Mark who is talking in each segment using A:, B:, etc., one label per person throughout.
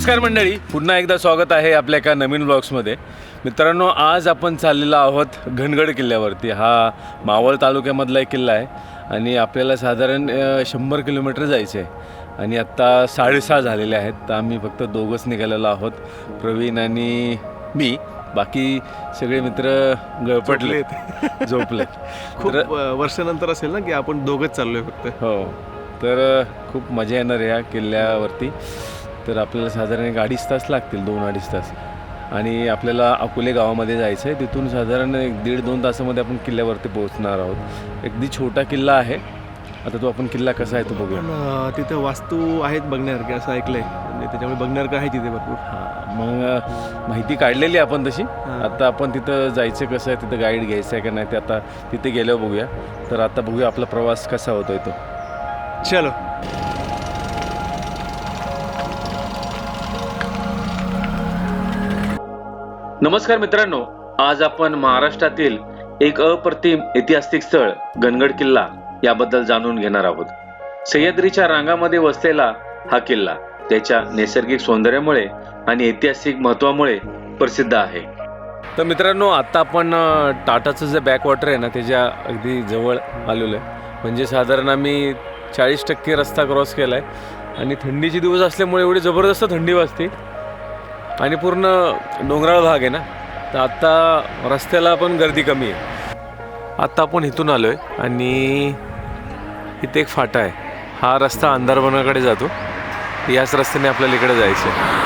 A: नमस्कार मंडळी. पुन्हा एकदा स्वागत आहे आपल्या एका नवीन ब्लॉग्समध्ये. मित्रांनो आज आपण चाललेलो आहोत घनगड किल्ल्यावरती. हा मावळ तालुक्यामधला एक किल्ला आहे आणि आपल्याला साधारण शंभर किलोमीटर जायचं आहे आणि आत्ता साडेसहा झालेले आहेत. तर आम्ही फक्त दोघंच निघालेलो आहोत. प्रवीण आणि मी. बाकी सगळे मित्र गळपटले. झोपले.
B: खूप वर्षानंतर असेल ना की आपण दोघंच चाललोय फक्त.
A: हो. तर खूप मजा येणार आहे या किल्ल्यावरती. तर आपल्याला साधारण एक अडीच तास लागतील दोन अडीच तास. आणि आपल्याला अकोले गावामध्ये जायचं आहे तिथून साधारण एक दीड दोन तासामध्ये आपण किल्ल्यावरती पोहोचणार आहोत. अगदी छोटा किल्ला आहे. आता तो आपण किल्ला कसा आहे तो बघूया.
B: तिथं वास्तू आहेत बघण्यासारखे असं ऐकलंय. म्हणजे त्याच्यामुळे बघण्यासारखं आहे तिथे भरपूर?
A: हा, मग माहिती काढलेली आहे आपण तशी. आता आपण तिथं जायचं कसं आहे तिथं गाईड घ्यायचं आहे का नाही ते आता तिथे गेल्यावर बघूया. तर आता बघूया आपला प्रवास कसा होतोय तो.
B: चलो.
A: नमस्कार मित्रांनो आज आपण महाराष्ट्रातील एक अप्रतिम ऐतिहासिक स्थळ गणगड किल्ला याबद्दल जाणून घेणार आहोत. सह्याद्रीच्या रांगामध्ये वसलेला हा किल्ला त्याच्या नैसर्गिक सौंदर्यामुळे आणि ऐतिहासिक महत्वामुळे प्रसिद्ध आहे. तर मित्रांनो आता आपण टाटाचं जे बॅकवॉटर आहे ना त्याच्या अगदी जवळ आलेलो आहे. म्हणजे साधारण आम्ही चाळीस टक्के रस्ता क्रॉस केला आहे आणि थंडीचे दिवस असल्यामुळे एवढी जबरदस्त थंडी वाजते. आणि पूर्ण डोंगराळ भाग आहे ना तर आत्ता रस्त्याला पण गर्दी कमी आहे. आत्ता आपण इथून आलो आहे आणि इथे एक फाटा आहे. हा रस्ता अंधारवनाकडे जातो. याच रस्त्याने आपल्याला इकडे जायचं आहे.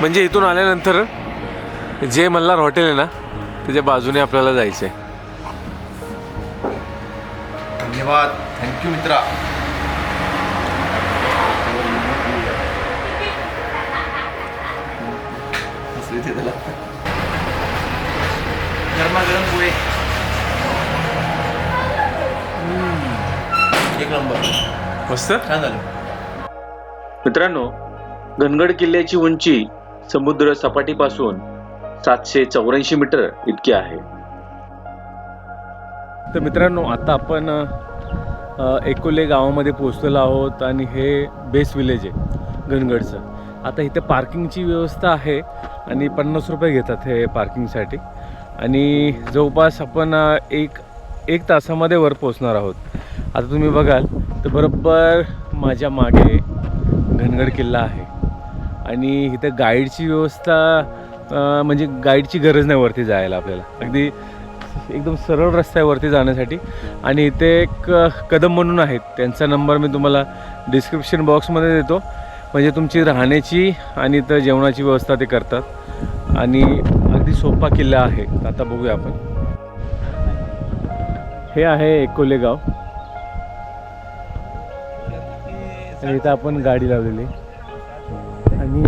A: म्हणजे इथून आल्यानंतर जे मल्हार हॉटेल आहे ना त्याच्या बाजूने आपल्याला जायचं आहे.
B: धन्यवाद. थँक्यू मित्रा. गरमागरम पोहे एक नंबर.
A: मस्त.
B: छान झालं.
A: मित्रांनो घनगड किल्ल्याची उंची समुद्र सपाटीपासून सातशे चौऱ्याऐंशी मीटर इतकी आहे. तर मित्रांनो आता आपण एकोले गावामध्ये पोहोचलेलो आहोत आणि हे बेस विलेज आहे घनगडचं. आता इथे पार्किंगची व्यवस्था आहे आणि पन्नास रुपये घेतात हे पार्किंगसाठी. आणि जवळपास आपण एक एक तासामध्ये वर पोचणार आहोत. आता तुम्ही बघाल तर बरोबर माझ्या मागे घनगड किल्ला आहे. आणि इथं गाईडची व्यवस्था म्हणजे गाईडची गरज नाही वरती जायला आपल्याला. अगदी एकदम सरळ रस्ता आहे वरती जाण्यासाठी. आणि इथे एक कदम म्हणून आहेत. त्यांचा नंबर मी तुम्हाला डिस्क्रिप्शन बॉक्समध्ये देतो. म्हणजे तुमची राहण्याची आणि इथं जेवणाची व्यवस्था ते करतात. आणि आधी सोपा किल्ला आहे. आता बघूया आपण. हे आहे एकोले गाव. इथं आपण गाडी लावलेली. आणि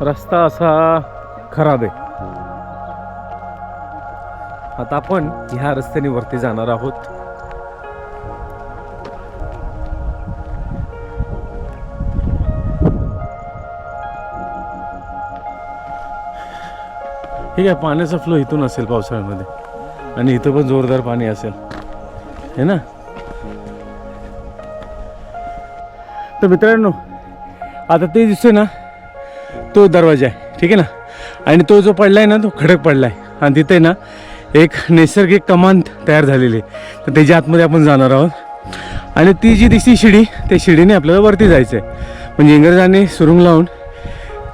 A: रस्ता असा खराब आहे. आता आपण ह्या रस्त्याने वरती जाणार आहोत. ठीक आहे पाण्याचा फ्लो इथून असेल पावसाळ्यामध्ये. आणि इथं पण जोरदार पाणी असेल. हे ना? तर मित्रांनो आता ते दिसतोय ना तो दरवाजा आहे. ठीक आहे ना? आणि तो जो पडला आहे ना तो खडक पडला आहे आणि तिथे ना एक नैसर्गिक कमान तयार झालेली आहे. तर त्याच्या आतमध्ये आपण जाणार आहोत. आणि ती जी दिसती शिडी त्या शिडीने आपल्याला वरती जायचं आहे म्हणजे इंग्रजांनी सुरुंग लावून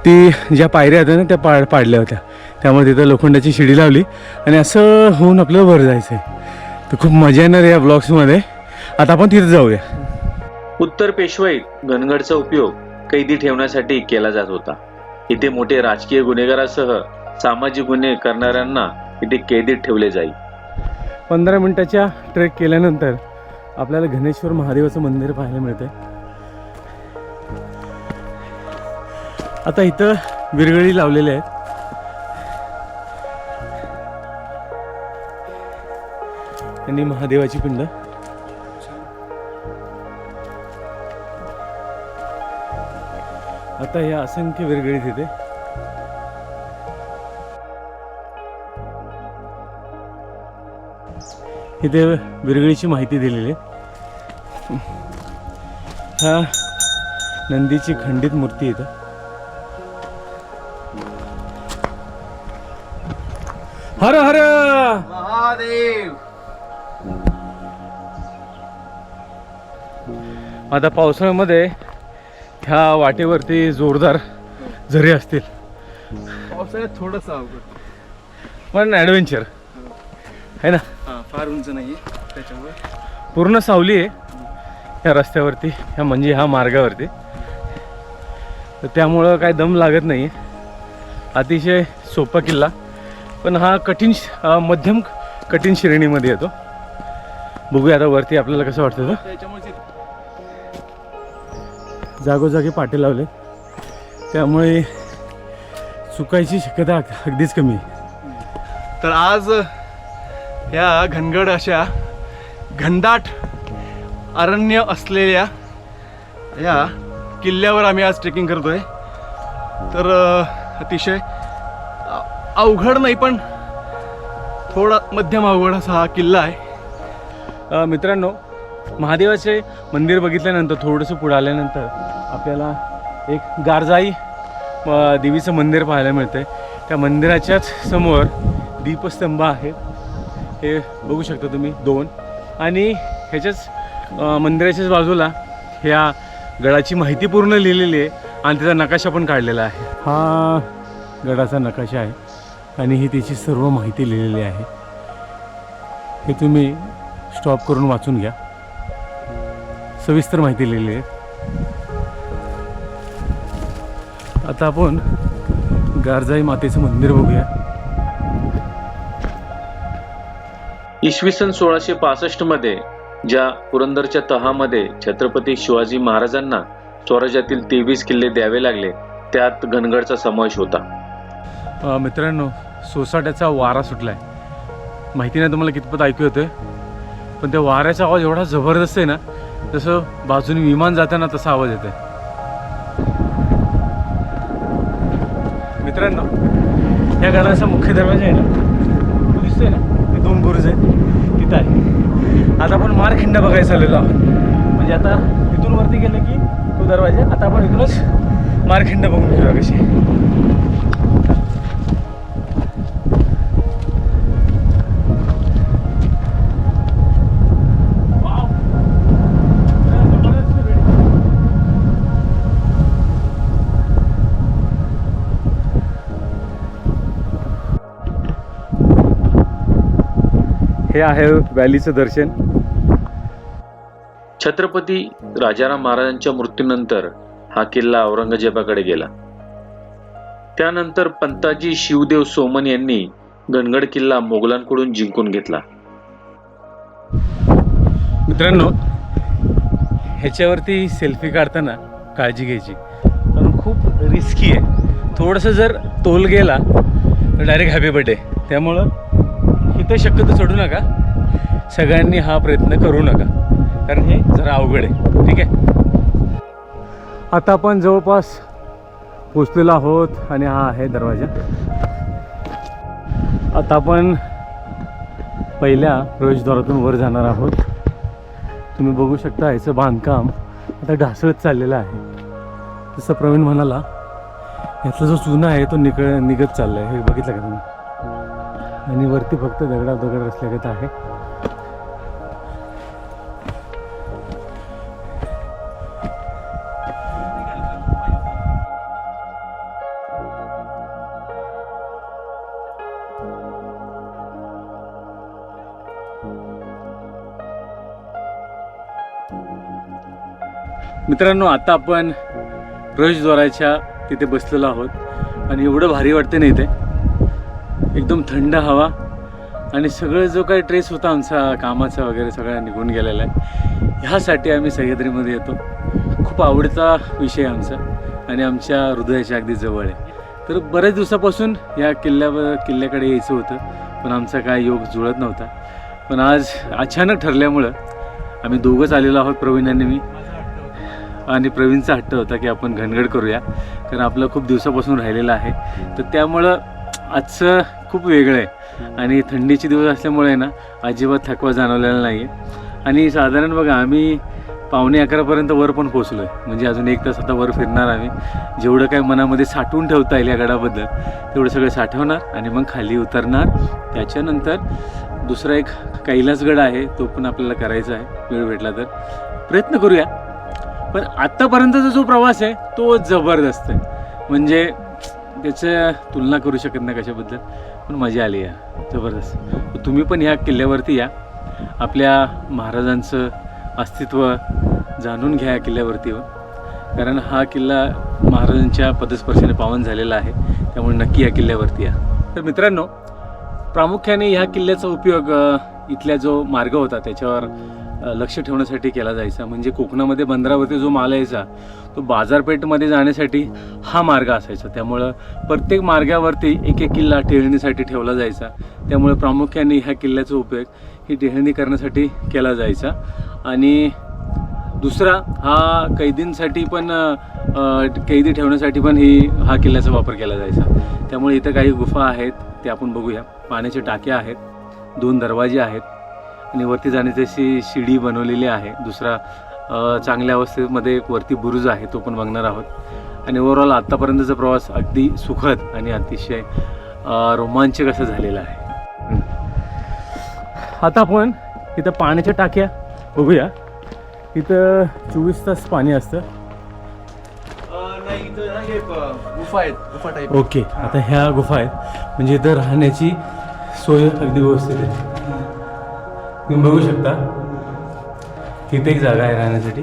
A: ती ज्या पायऱ्या होत्या ना त्या पाड पाडल्या होत्या. त्यामुळे तिथं लोखंडाची शिडी लावली आणि असं होऊन आपल्याला वर जायचं आहे तर खूप मजा येणार या ब्लॉग्समध्ये. आता आपण तिथं जाऊया. उत्तर पेशवाईत घनगडचा उपयोग कैदी ठेवण्यासाठी केला जात होता. इथे मोठे राजकीय गुन्हेगारासह
C: सामाजिक गुन्हे करणाऱ्यांना इथे कैदेत ठेवले जाईल
A: पंधरा मिनिटाच्या ट्रेक केल्यानंतर आपल्याला घनेश्वर महादेवाचं मंदिर पाहायला मिळतंय. आता इथं विरगळी लावलेल्या आहेत. आणि महादेवाची पिंड. आता या असंख्य विरगळी तिथे इथे विरगळीची माहिती दिलेली आहे. हा नंदीची खंडित मूर्ती इथं. हर हर!
B: महादेव!
A: आता पावसाळ्यामध्ये ह्या वाटेवरती जोरदार झरे असतील.
B: पावसाळ्यात थोडंसं अवघड.
A: पण ॲडव्हेंचर आहे ना?
B: हां फार उंच नाही त्याच्यामुळे.
A: पूर्ण सावली आहे ह्या रस्त्यावरती ह्या म्हणजे ह्या मार्गावरती. तर त्यामुळं काय दम लागत नाही अतिशय सोपा किल्ला. पण हा कठीण श- अं, मध्यम कठीण श्रेणीमध्ये येतो. बघूया आता वरती आपल्याला कसं वाटतं तर.
B: त्याच्यामुळे
A: जागोजागी पाटे लावले. त्यामुळे चुकायची शक्यता अगदीच कमी आहे.
B: तर आज या घनगड अशा घनदाट अरण्य असलेल्या या किल्ल्यावर आम्ही आज ट्रेकिंग करतो आहे तर अतिशय अवघड नाही पण थोडा मध्यम अवघड असा हा किल्ला आहे.
A: मित्रांनो महादेवाचे मंदिर बघितल्यानंतर थोडंसं पुढं आल्यानंतर आपल्याला एक गारजाई देवीचं मंदिर पाहायला मिळतंय. त्या मंदिराच्याच समोर दीपस्तंभ आहेत. हे बघू शकता तुम्ही दोन. आणि ह्याच्याच मंदिराच्याच बाजूला ह्या गडाची माहिती पूर्ण लिहिलेली आहे आणि त्याचा नकाशा पण काढलेला आहे. हा गडाचा नकाशा आहे आणि ही त्याची सर्व माहिती लिहिलेली आहे. हे तुम्ही स्टॉप करून वाचून घ्या. सविस्तर माहिती लिहिली आहे. आता आपण गारजाई मातेचं मंदिर बघूया.
C: इसवी सन सोळाशे पासष्टमध्ये ज्या पुरंदरच्या तहामध्ये छत्रपती शिवाजी महाराजांना स्वराज्यातील तेवीस किल्ले द्यावे लागले त्यात घनगडचा समावेश होता.
A: मित्रांनो सोसाट्याचा वारा सुटलाय. माहिती नाही तुम्हाला कितपत ऐकू येतोय पण त्या वाऱ्याचा आवाज एवढा जबरदस्त आहे ना जसं बाजूने विमान जाताना तसा आवाज येतोय. मित्रांनो या गडाचा मुख्य दरवाजा आहे ना तो दिसतोय ना ते दोन बुरुज आहेत तिथं आहे. आता आपण मारखिंड बघायला चाललेलो आहोत. म्हणजे आता इथून वरती गेलं की तो दरवाजा आता आपण इथूनच मारखिंड बघून घेऊया कशी. हे आहे व्हॅलीचं दर्शन.
C: छत्रपती राजाराम महाराजांच्या मृत्यूनंतर हा किल्ला औरंगजेबाकडे गेला. त्यानंतर पंताजी शिवदेव सोमन यांनी घनगड किल्ला मोगलांकडून जिंकून घेतला.
A: मित्रांनो ह्याच्यावरती सेल्फी काढताना काळजी घ्यायची. कारण खूप रिस्की आहे. थोडंसं जर तोल गेला तर डायरेक्ट हॅपी बर्थडे त्यामुळं इथं शक्यतो सोडू नका. सगळ्यांनी हा प्रयत्न करू नका. कारण हे जरा अवघड आहे. ठीक आहे? आता आपण जवळपास पोचलेलो आहोत आणि हा आहे दरवाजा. आता आपण पहिल्या प्रवेशद्वारातून वर जाणार आहोत. तुम्ही बघू शकता याचं बांधकाम आता ढासळत चाललेलं आहे. जसं प्रवीण म्हणाला यातला जो चुना आहे तो निकळ निघत चालला आहे हे बघितलं का तुम्ही? आणि वरती फक्त दगडा दगड असल्यागत आहे. मित्रांनो आता आपण प्रवेशद्वाराच्या तिथे बसलेलो आहोत. आणि एवढं भारी वाटते ना इथे. एकदम थंड हवा आणि सगळं जो काही ट्रेस होता आमचा कामाचा वगैरे सगळा निघून गेलेला आहे ह्यासाठी आम्ही सह्याद्रीमध्ये येतो. खूप आवडता विषय आहे आमचा आणि आमच्या हृदयाच्या अगदी जवळ आहे. तर बऱ्याच दिवसापासून या किल्ल्यावर किल्ल्याकडे यायचं होतं पण आमचा काय योग जुळत नव्हता. पण आज अचानक ठरल्यामुळं आम्ही दोघंच आलेलो आहोत प्रवीण आणि मी आणि प्रवीणचा हट्ट होता की आपण घनगड करूया कारण आपलं खूप दिवसापासून राहिलेलं आहे. तर त्यामुळं आजचं खूप वेगळं आहे. आणि थंडीचे दिवस असल्यामुळे ना अजिबात थकवा जाणवलेला नाही आहे आणि साधारण बघा आम्ही पावणे अकरापर्यंत वर पण पोचलो आहे म्हणजे अजून एक तास आता वर फिरणार आम्ही. जेवढं काय मनामध्ये साठवून ठेवता येईल या गडाबद्दल तेवढं सगळं साठवणार आणि मग खाली उतरणार. त्याच्यानंतर दुसरा एक कैलासगड आहे तो पण आपल्याला करायचा आहे. वेळ भेटला तर. प्रयत्न करूया. पण आत्तापर्यंतचा जो प्रवास आहे तो जबरदस्त आहे. म्हणजे त्याचं तुलना करू शकत नाही कशाबद्दल. पण मजा आली या. जबरदस्त. तुम्ही पण ह्या किल्ल्यावरती या. आपल्या महाराजांचं अस्तित्व जाणून घ्या या किल्ल्यावरती येऊन कारण हा किल्ला महाराजांच्या पदस्पर्शाने पावन झालेला आहे. त्यामुळे नक्की या किल्ल्यावरती या. तर मित्रांनो प्रामुख्याने ह्या किल्ल्याचा उपयोग इथल्या जो मार्ग होता त्याच्यावर लक्ष ठेवण्यासाठी केला जायचा. म्हणजे कोकणामध्ये बंदरावरती जो माल यायचा तो बाजारपेठमध्ये जाण्यासाठी हा मार्ग असायचा. त्यामुळं प्रत्येक मार्गावरती एक एक किल्ला टेहळणीसाठी ठेवला जायचा. त्यामुळे प्रामुख्याने ह्या किल्ल्याचा उपयोग ही टेहळणी करण्यासाठी केला जायचा. आणि दुसरा हा कैदींसाठी पण कैदी ठेवण्यासाठी पण ही हा किल्ल्याचा वापर केला जायचा. त्यामुळे इथं काही गुफा आहेत ते आपण बघूया. पाण्याच्या टाक्या आहेत दोन दरवाजे आहेत. आणि वरती जाण्याची अशी शिडी बनवलेली आहे. दुसरा चांगल्या अवस्थेमध्ये एक वरती बुरुज आहे तो पण बघणार आहोत. आणि ओव्हरऑल आत्तापर्यंतचा प्रवास अगदी सुखद आणि अतिशय रोमांचक असा झालेला आहे. आता आपण इथं पाण्याच्या टाक्या बघूया. इथं चोवीस तास पाणी असतं.
B: गुफा आहेत
A: ओके आता ह्या गुफा आहेत. म्हणजे इथं राहण्याची सोय अगदी व्यवस्थित आहे. तुम्ही बघू शकता. तिथे एक जागा आहे राहण्यासाठी.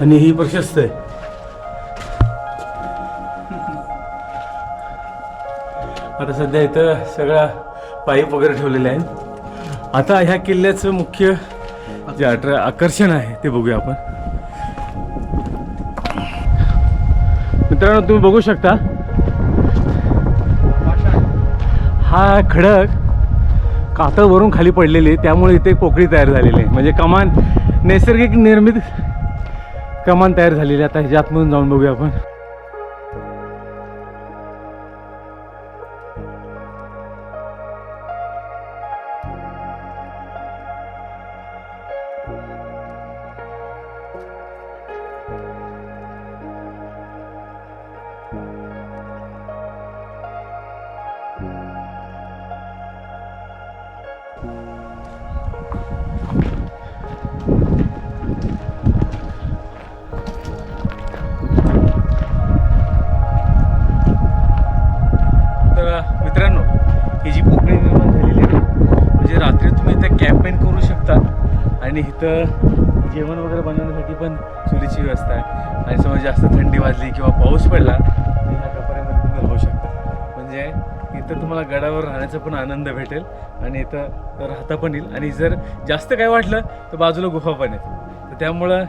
A: आणि ही प्रशस्त आहे. आता सध्या इथं सगळा पाईप वगैरे ठेवलेले आहेत. आता ह्या किल्ल्याचं मुख्य जे अठरा आकर्षण आहे ते बघूया आपण. मित्रांनो तुम्ही बघू शकता. हा खडक कातळवरून खाली पडलेली आहे. त्यामुळे इथे पोकळी तयार झालेली आहे. म्हणजे कमान नैसर्गिक निर्मित कमान तयार झालेली आहे. आता ह्याच्या आतमधून जाऊन बघूया आपण. आणि इथं जेवण वगैरे बनवण्यासाठी पण चुलीची व्यवस्था आहे. आणि समज जास्त थंडी वाजली किंवा पाऊस पडला तर ह्या कपड्यामध्ये तुम्ही राहू शकता. म्हणजे इथं तुम्हाला गडावर राहण्याचा पण आनंद भेटेल आणि इथं राहता पण येईल. आणि जर जास्त काय वाटलं तर बाजूला गुफा पण आहेत तर त्यामुळं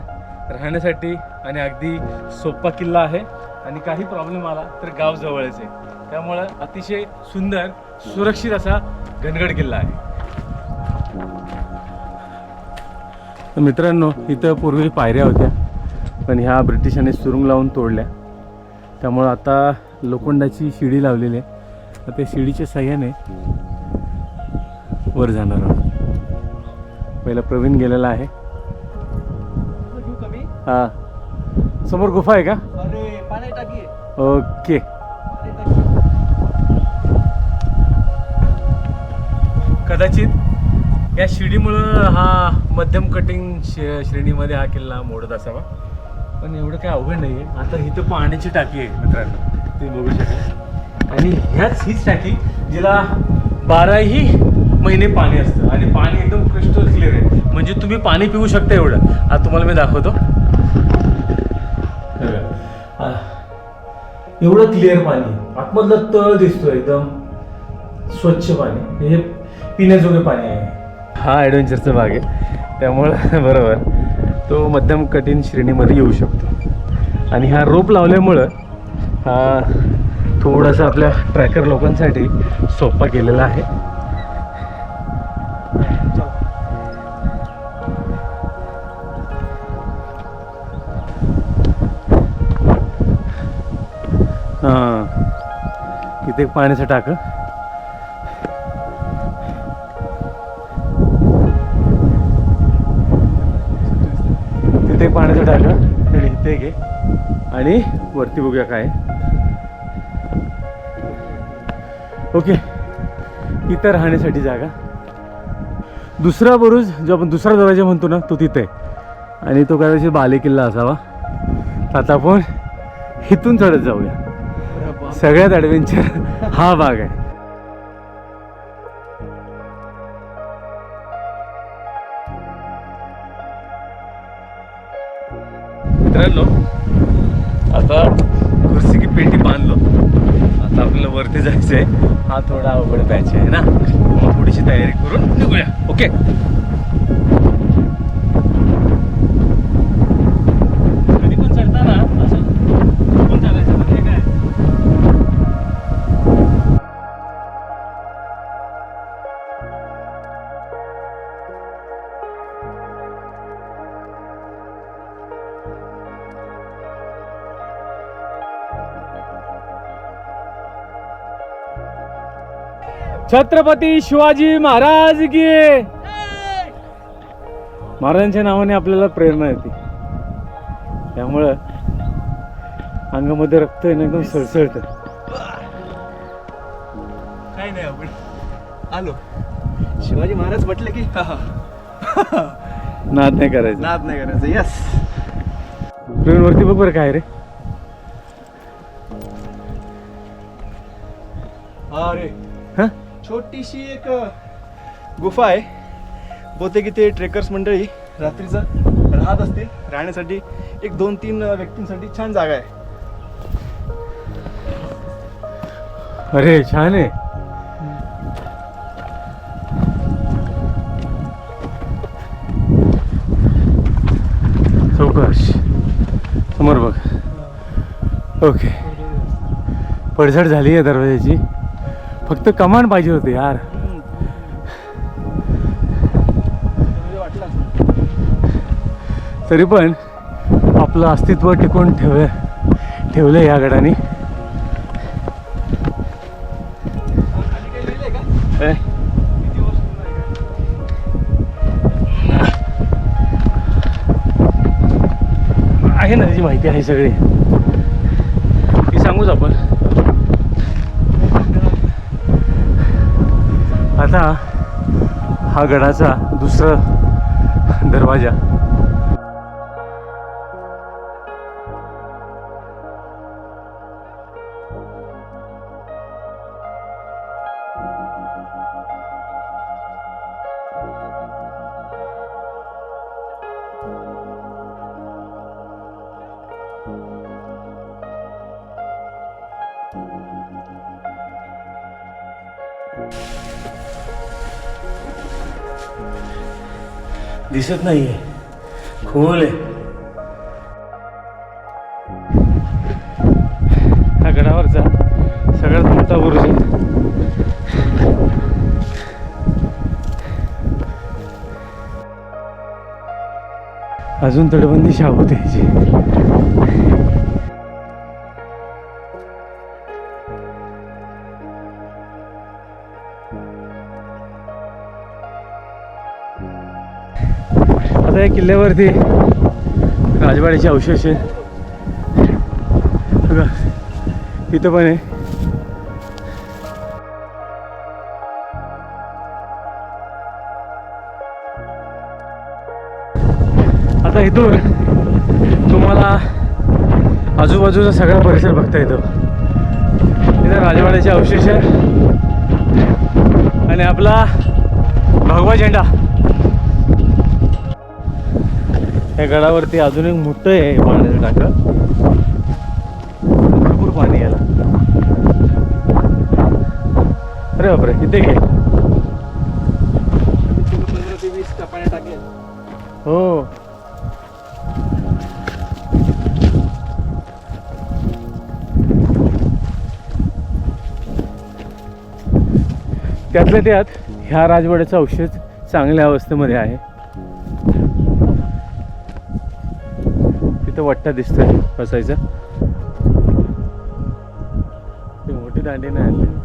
A: राहण्यासाठी आणि अगदी सोपा किल्ला आहे. आणि काही प्रॉब्लेम आला तर गाव जवळच आहे. त्यामुळं अतिशय सुंदर सुरक्षित असा घनगड किल्ला आहे. तर मित्रांनो इथं पूर्वी पायऱ्या होत्या पण ह्या ब्रिटिशांनी सुरुंग लावून तोडल्या. त्यामुळं आता लोखंडाची शिडी लावलेली आहे. त्या शिडीच्या सह्याने वर जाणार आहोत. पहिला प्रवीण गेलेला आहे.
B: हां
A: हा. समोर गुफा आहे का? ओके. कदाचित या शिडीमुळं हा मध्यम कटिंग श्रेणीमध्ये हा किल्ला मोडत असावा. पण एवढं काय अवघड नाही आहे आता इथं पाण्याची टाकी आहे मित्रांनो. तुम्ही बघू शकता. आणि ह्याच हीच टाकी जिला बाराही महिने पाणी असतं. आणि पाणी एकदम क्रिस्टल क्लिअर आहे. म्हणजे तुम्ही पाणी पिऊ शकता एवढं. आता तुम्हाला मी दाखवतो. एवढं क्लिअर पाणी. आतमधलं तळ दिसतो एकदम. स्वच्छ पाणी. हे पिण्याजोगे पाणी आहे. हा ॲडव्हेंचरचा भाग आहे. त्यामुळं बरोबर. तो मध्यम कठीण श्रेणीमध्ये येऊ शकतो. आणि हा रोप लावल्यामुळं हा थोडासा आपल्या ट्रॅकर लोकांसाठी सोपा केलेला आहे. हां. इथे एक पाण्याचं टाकं. वरती बघूया काय. ओके. इथं राहण्यासाठी जागा. दुसरा बरुज जो आपण दुसरा दरवाजा म्हणतो ना तो तिथे आहे. आणि तो कदाचित बाले किल्ला असावा. आता आपण इथून चढत जाऊया. सगळ्यात ॲडव्हेंचर हा भाग आहे. मित्रांनो ಓಕೆ छत्रपती शिवाजी महाराज की महाराजांच्या नावाने आपल्याला प्रेरणा येते. त्यामुळं अंगामध्ये रक्त ना एकदम सळसळतं.
B: काय नाही आपण. आलो. शिवाजी महाराज म्हटलं की.
A: नाद नाही करायचं.
B: नाद नाही करायचं. यस
A: वरती बघ बरं काय रे.
B: अरे छोटीशी एक गुफा आहे. बहुतेक इथे ट्रेकर्स मंडळी रात्रीचं राहत असतील. राहण्यासाठी एक दोन तीन व्यक्तींसाठी छान जागा आहे.
A: अरे छान आहे. चौकश. समोर बघ. ओके. पडझड झाली आहे दरवाजाची. फक्त कमान पाहिजे होते यार. तरी पण आपलं अस्तित्व टिकून ठेव ठेवलं या गडाने.
B: आहे
A: आहे ना त्याची माहिती आहे सगळी. ती सांगूच आपण. हा गडाचा दुसरा दरवाजा. दिसत नाहीये. खोल आहे. हा गडावरचा सगळ्यात मोठा बुरुज आहे. अजून तटबंदी शाबूत आहे आता या किल्ल्यावरती. राजवाड्याचे अवशेष आहेत बघा इथं पण आहे. आता इथून तुम्हाला आजूबाजूचा सगळा परिसर बघता येतो. इथं राजवाड्याचे अवशेष आहे. आणि आपला भगवा झेंडा. या गडावरती अजून एक मोठं आहे पाण्याचं टाकं भरपूर पाणी याला अरे बापरे इथे घे. हो. त्यातल्या त्यात ह्या राजवाड्याचा औषध चांगल्या अवस्थेमध्ये आहे. तिथं वट्टा दिसतोय बसायचं. ती मोठी दांडी नाही आली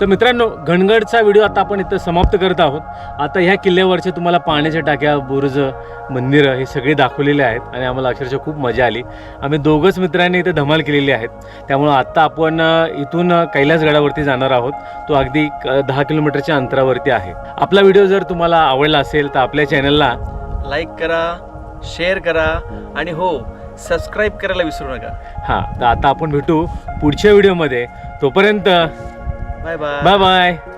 A: तर मित्रांनो घनगडचा व्हिडिओ आता आपण इथं समाप्त करत आहोत. आता ह्या किल्ल्यावरचे तुम्हाला पाण्याच्या टाक्या बुरुज मंदिरं हे सगळे दाखवलेले आहेत आणि आम्हाला अक्षरशः खूप मजा आली. आम्ही दोघंच मित्रांनी इथे धमाल केलेली आहेत त्यामुळं आत्ता आपण इथून कैलासगडावरती जाणार आहोत. तो अगदी दहा किलोमीटरच्या अंतरावरती आहे. आपला व्हिडिओ जर तुम्हाला आवडला असेल तर आपल्या चॅनलला
B: लाईक करा शेअर करा आणि हो सबस्क्राईब करायला विसरू नका.
A: हां तर आता आपण भेटू पुढच्या व्हिडिओमध्ये. तोपर्यंत
B: Bye bye.
A: Bye bye.